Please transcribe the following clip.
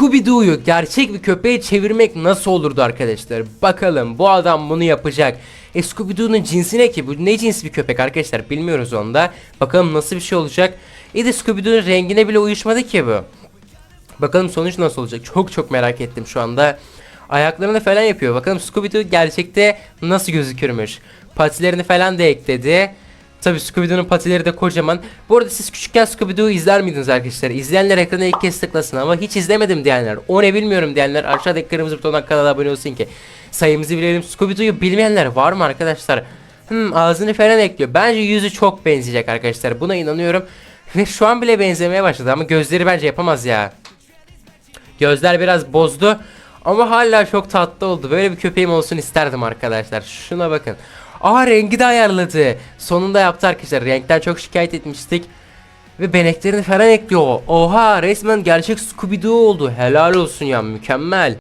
Scooby-Doo'yu gerçek bir köpeğe çevirmek nasıl olurdu arkadaşlar? Bakalım bu adam bunu yapacak. E Scooby-Doo'nun cinsi ne ki? Bu ne cins bir köpek arkadaşlar? Bilmiyoruz onda. Bakalım nasıl bir şey olacak. İyi de Scooby-Doo'nun rengine bile uyuşmadı ki bu. Bakalım sonuç nasıl olacak? Çok çok merak ettim şu anda. Ayaklarını falan yapıyor. Bakalım Scooby-Doo gerçekte nasıl gözükürmüş. Patilerini falan da ekledi. Tabii Scooby-Doo'nun patileri de kocaman. Bu arada siz küçükken Scooby-Doo'yu izler miydiniz arkadaşlar? İzleyenler ekrana ilk kez tıklasın ama hiç izlemedim diyenler, o ne bilmiyorum diyenler aşağıdaki kırmızı butondan kanala abone olsun ki sayımızı bilelim. Scooby-Doo'yu bilmeyenler var mı arkadaşlar? Hmm, ağzını falan ekliyor. Bence yüzü çok benzeyecek arkadaşlar. Buna inanıyorum. Ve şu an bile benzemeye başladı ama gözleri bence yapamaz ya. Gözler biraz bozdu. Ama hala çok tatlı oldu. Böyle bir köpeğim olsun isterdim arkadaşlar. Şuna bakın. Aa rengi de ayarladı. Sonunda yaptı arkadaşlar. Renkten çok şikayet etmiştik. Ve beneklerini falan ekliyor. Oha resmen gerçek Scooby-Doo oldu. Helal olsun ya mükemmel.